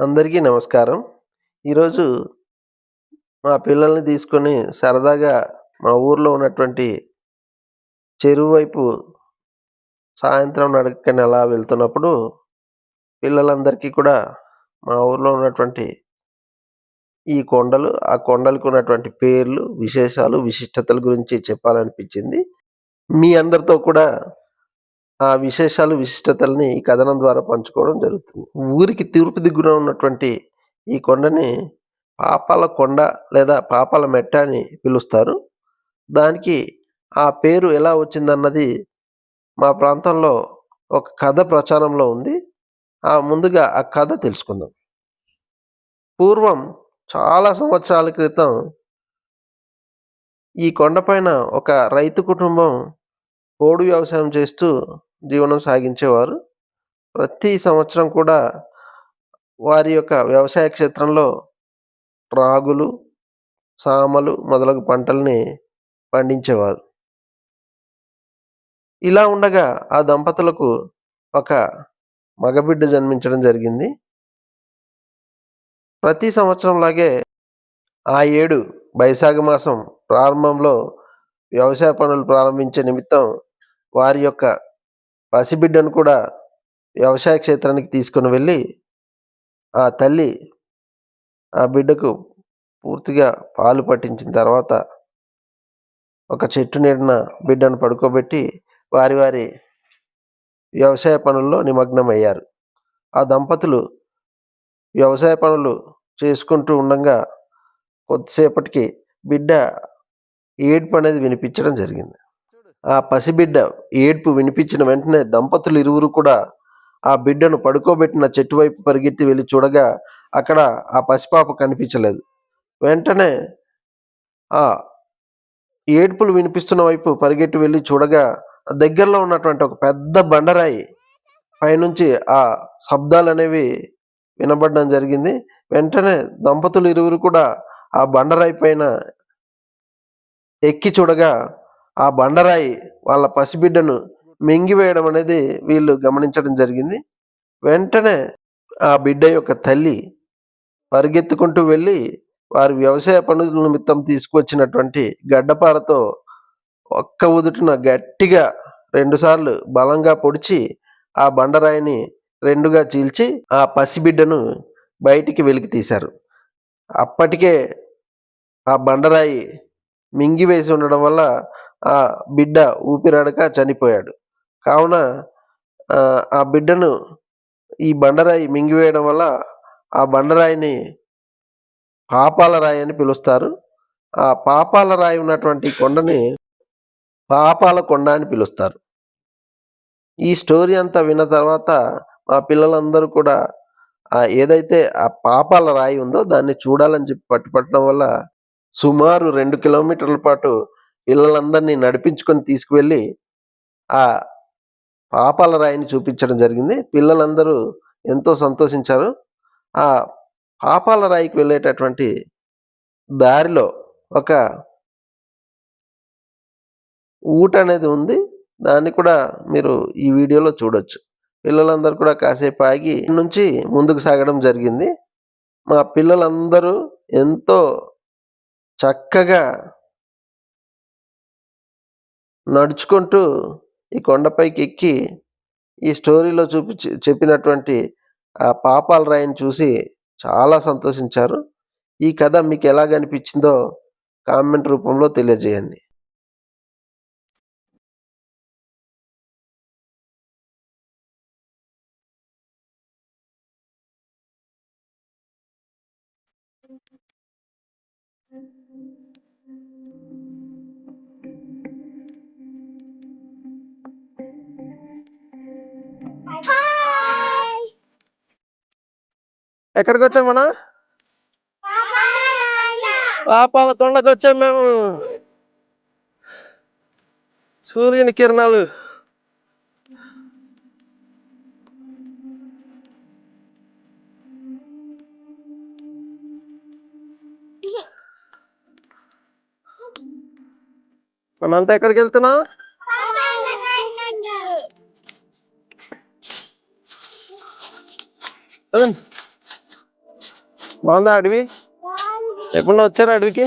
అందరికీ నమస్కారం. ఈరోజు మా పిల్లల్ని తీసుకొని సరదాగా మా ఊర్లో ఉన్నటువంటి చెరువు వైపు సాయంత్రం నడకని అలా వెళ్తున్నప్పుడు పిల్లలందరికీ కూడా మా ఊర్లో ఉన్నటువంటి ఈ కొండలు, ఆ కొండలకు ఉన్నటువంటి పేర్లు, విశేషాలు, విశిష్టతల గురించి చెప్పాలనిపించింది. మీ అందరితో కూడా ఆ విశేషాలు, విశిష్టతల్ని ఈ కథనం ద్వారా పంచుకోవడం జరుగుతుంది. ఊరికి తూర్పు దిగ్గున ఉన్నటువంటి ఈ కొండని పాపాల కొండ లేదా పాపాల మెట్ట అని పిలుస్తారు. దానికి ఆ పేరు ఎలా వచ్చిందన్నది మా ప్రాంతంలో ఒక కథ ప్రచారంలో ఉంది. ఆ ముందుగా ఆ కథ తెలుసుకుందాం. పూర్వం చాలా సంవత్సరాల క్రితం ఈ కొండపైన ఒక రైతు కుటుంబం పోడు వ్యవసాయం చేస్తూ జీవనం సాగించేవారు. ప్రతి సంవత్సరం కూడా వారి యొక్క వ్యవసాయ క్షేత్రంలో రాగులు, సామలు మొదలగు పంటల్ని పండించేవారు. ఇలా ఉండగా ఆ దంపతులకు ఒక మగబిడ్డ జన్మించడం జరిగింది. ప్రతి సంవత్సరంలాగే ఆ ఏడు వైశాఖ మాసం ప్రారంభంలో వ్యవసాయ పనులు ప్రారంభించే నిమిత్తం వారి యొక్క పసిబిడ్డను కూడా వ్యవసాయ క్షేత్రానికి తీసుకొని వెళ్ళి ఆ తల్లి ఆ బిడ్డకు పూర్తిగా పాలు పట్టించిన తర్వాత ఒక చెట్టు నీడన బిడ్డను పడుకోబెట్టి వారి వారి వ్యవసాయ పనుల్లో నిమగ్నమయ్యారు. ఆ దంపతులు వ్యవసాయ పనులు చేసుకుంటూ ఉండంగా కొద్దిసేపటికి బిడ్డ ఏడుపు అనేది వినిపించడం జరిగింది. ఆ పసిబిడ్డ ఏడుపు వినిపించిన వెంటనే దంపతులు ఇరువురు కూడా ఆ బిడ్డను పడుకోబెట్టిన చెట్టు వైపు పరిగెత్తి వెళ్ళి చూడగా అక్కడ ఆ పసిపాప కనిపించలేదు. వెంటనే ఆ ఏడుపులు వినిపిస్తున్న వైపు పరిగెట్టి వెళ్ళి చూడగా దగ్గరలో ఉన్నటువంటి ఒక పెద్ద బండరాయి పైనుంచి ఆ శబ్దాలు అనేవి వినబడడం జరిగింది. వెంటనే దంపతులు ఇరువురు కూడా ఆ బండరాయి పైన ఎక్కి చూడగా ఆ బండరాయి వాళ్ళ పసిబిడ్డను మింగివేయడం అనేది వీళ్ళు గమనించడం జరిగింది. వెంటనే ఆ బిడ్డ యొక్క తల్లి పరిగెత్తుకుంటూ వెళ్ళి వారి వ్యవసాయ పనుల నిమిత్తం తీసుకొచ్చినటువంటి గడ్డపారతో ఒక్క ఉదుటున గట్టిగా రెండుసార్లు బలంగా పొడిచి ఆ బండరాయిని రెండుగా చీల్చి ఆ పసిబిడ్డను బయటికి వెలికి తీశారు. అప్పటికే ఆ బండరాయి మింగివేసి ఉండడం వల్ల ఆ బిడ్డ ఊపిరాడక చనిపోయాడు. కావున ఆ బిడ్డను ఈ బండరాయి మింగివేయడం వల్ల ఆ బండరాయిని పాపాల రాయి అని పిలుస్తారు. ఆ పాపాల రాయి ఉన్నటువంటి కొండని పాపాల కొండ అని పిలుస్తారు. ఈ స్టోరీ అంతా విన్న తర్వాత మా పిల్లలందరూ కూడా ఆ ఏదైతే ఆ పాపాల రాయి ఉందో దాన్ని చూడాలని చెప్పి పట్టుపట్టడం వల్ల సుమారు రెండు కిలోమీటర్ల పాటు పిల్లలందరినీ నడిపించుకొని తీసుకువెళ్ళి ఆ పాపాల రాయిని చూపించడం జరిగింది. పిల్లలందరూ ఎంతో సంతోషించారు. ఆ పాపాల రాయికి వెళ్ళేటటువంటి దారిలో ఒక ఊట అనేది ఉంది. దాన్ని కూడా మీరు ఈ వీడియోలో చూడొచ్చు. పిల్లలందరూ కూడా కాసేపు ఆగి నుంచి ముందుకు సాగడం జరిగింది. మా పిల్లలందరూ ఎంతో చక్కగా నడుచుకుంటూ ఈ కొండపైకి ఎక్కి ఈ స్టోరీలో చూపి చెప్పినటువంటి ఆ పాపాల రాయిని చూసి చాలా సంతోషించారు. ఈ కథ మీకు ఎలాగ అనిపించిందో కామెంట్ రూపంలో తెలియజేయండి. ఎక్కడికి వచ్చాం మనం? పాపాల తొండకు వచ్చాం మేము. సూర్యుని కిరణాలు. మనంతా ఎక్కడికి వెళ్తున్నాం బాగుందా అడవి? ఎప్పుడు వచ్చారా అడవికి?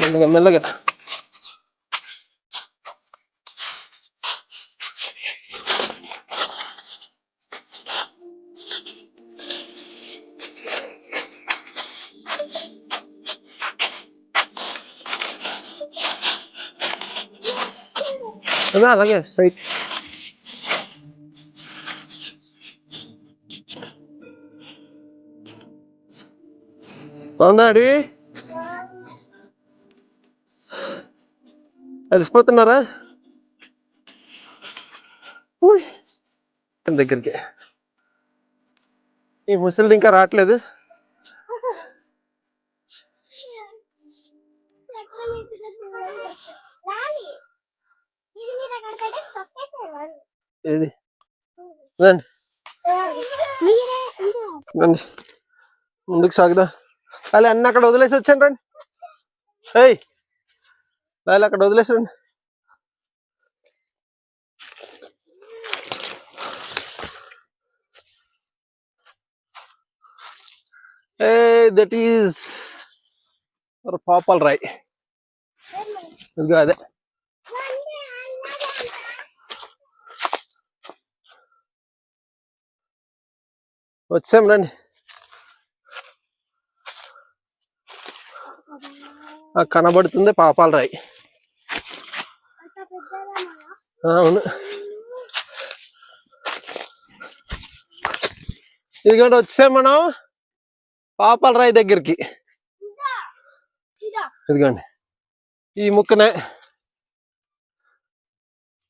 మెల్లగా మెల్లగా. అదే అలాగే స్ట్రైట్ బాగుందా అడవి అలసిపోతున్నారా దగ్గరికి. ఈ ముసలిది ఇంకా రావట్లేదు. ఏది? రండి. రండి. ముందుకు సాగుదా? అలా అన్ని అక్కడ వదిలేసి వచ్చాను రండి. ఏయ్! అలా అక్కడ వదిలేసి రండి. ఏ దట్ ఈస్ పాపల్ రాయ్. అదే. వచ్చాం రండి. ఆ కనబడుతుంది పాపాల రాయి. అవును. ఇదిగోండి వచ్చాం మనం పాపాల రాయి దగ్గరికి. ఇదిగోండి. ఈ ముక్కనే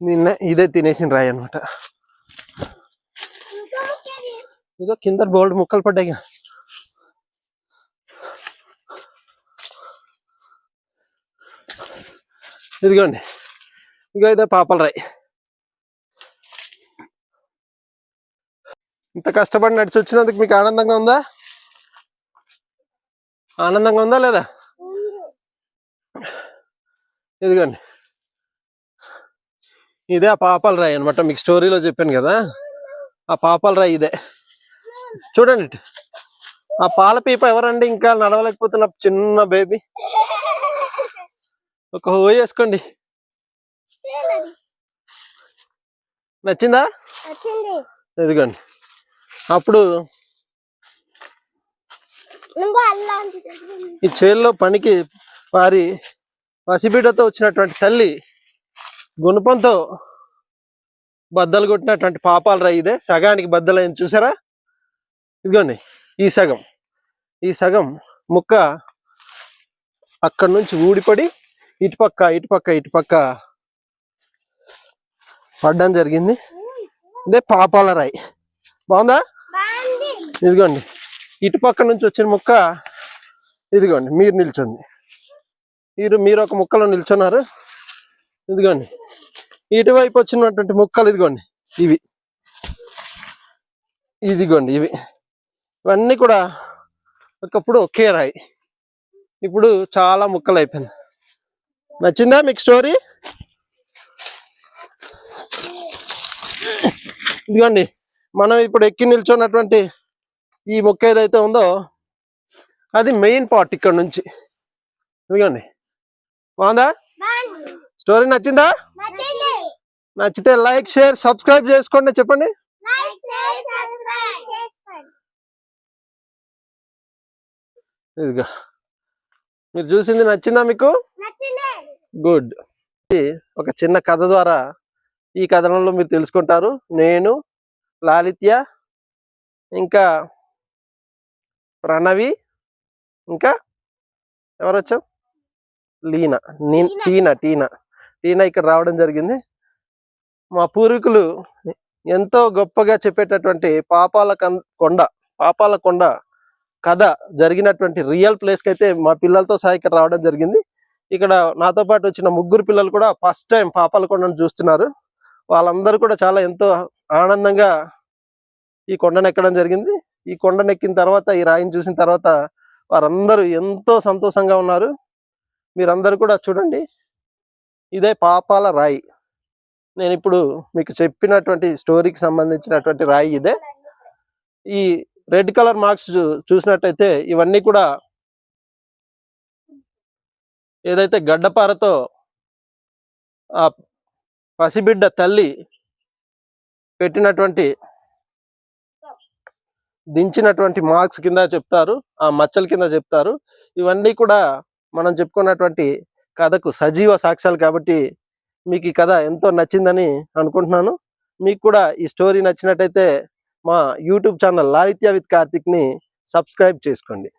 నిన్న ఇదే తినేసిన రాయి అనమాట ఇదో కింద బోల్డ్ ముక్కలు పడ్డాయి. ఇదిగోండి. ఇగో ఇదే పాపల రాయి. ఇంత కష్టపడి నడిచి వచ్చినందుకు మీకు ఆనందంగా ఉందా? ఆనందంగా ఉందా లేదా? ఇదిగోండి. ఇదే ఆ పాపాల రాయి అనమాట మీకు స్టోరీలో చెప్పాను కదా. ఆ పాపాల రాయి ఇదే. చూడండి. ఆ పాల పీప ఎవరండి? ఇంకా నడవలేకపోతున్న చిన్న బేబీ ఒక హో వేసుకోండి. నచ్చిందా? ఇదిగోండి. అప్పుడు ఈ చేల్లో పనికి వారి పసిబిడ్డతో వచ్చినటువంటి తల్లి గుణపంతో బద్దలు కొట్టినటువంటి పాపాల రాయి ఇదే. సగానికి బద్దలైంది. చూసారా? ఇదిగోండి ఈ సగం. ఈ సగం ముక్క అక్కడి నుంచి ఊడిపడి ఇటుపక్క ఇటుపక్క ఇటుపక్క పడ్డం జరిగింది. ఇదే పాపాల రాయి. బాగుందా? బాగుంది. ఇదిగోండి ఇటుపక్క నుంచి వచ్చిన ముక్క ఇదిగోండి మీరు నిల్చుంది మీరు మీరు ఒక ముక్కలో నిల్చున్నారు. ఇదిగోండి ఇటువైపు వచ్చినటువంటి ముక్కలు ఇదిగోండి ఇవి. ఇదిగోండి ఇవి. ఇవన్నీ కూడా ఒకప్పుడు ఒకే రాయి. ఇప్పుడు చాలా ముక్కలు అయిపోయింది నచ్చిందా మీకు స్టోరీ? ఇదిగోండి మనం ఇప్పుడు ఎక్కి నిల్చున్నటువంటి ఈ మొక్క ఏదైతే ఉందో అది మెయిన్ పార్ట్ ఇక్కడ నుంచి. ఇదిగోండి. బాగుందా? స్టోరీ నచ్చింది? నచ్చితే లైక్ షేర్ సబ్స్క్రైబ్ చేసుకోండి చెప్పండి. ఇదిగో. మీరు చూసింది నచ్చిందా మీకు? గుడ్ ఒక చిన్న కథ ద్వారా ఈ కథనంలో మీరు తెలుసుకుంటారు. నేను లాలిత్య ఇంకా ప్రణవి ఇంకా ఎవరు వచ్చాం లీనా. నీ టీనా. టీనా టీనా. ఇక్కడ రావడం జరిగింది. మా పూర్వీకులు ఎంతో గొప్పగా చెప్పేటటువంటి పాపాల కొండ పాపాల కొండ కథ జరిగినటువంటి రియల్ ప్లేస్కి అయితే మా పిల్లలతో సహా ఇక్కడ రావడం జరిగింది. ఇక్కడ నాతో పాటు వచ్చిన ముగ్గురు పిల్లలు కూడా ఫస్ట్ టైం పాపాల కొండను చూస్తున్నారు. వాళ్ళందరూ కూడా చాలా ఎంతో ఆనందంగా ఈ కొండను ఎక్కడం జరిగింది. ఈ కొండను ఎక్కిన తర్వాత ఈ రాయిని చూసిన తర్వాత వారందరూ ఎంతో సంతోషంగా ఉన్నారు. మీరందరూ కూడా చూడండి. ఇదే పాపాల రాయి. నేను ఇప్పుడు మీకు చెప్పినటువంటి స్టోరీకి సంబంధించినటువంటి రాయి ఇదే. ఈ రెడ్ కలర్ మార్క్స్ చూసినట్టయితే ఇవన్నీ కూడా ఏదైతే గడ్డపారతో ఆ పసిబిడ్డ తల్లి పెట్టినటువంటి దించినటువంటి మార్క్స్ కింద చెప్తారు ఆ మచ్చల కింద చెప్తారు. ఇవన్నీ కూడా మనం చెప్పుకున్నటువంటి కథకు సజీవ సాక్ష్యాలు కాబట్టి మీకు ఈ కథ ఎంతో నచ్చిందని అనుకుంటున్నాను. మీకు కూడా ఈ స్టోరీ నచ్చినట్టయితే మా యూట్యూబ్ ఛానల్ లాలిత్య విత్ కార్తిక్ని సబ్స్క్రైబ్ చేసుకోండి.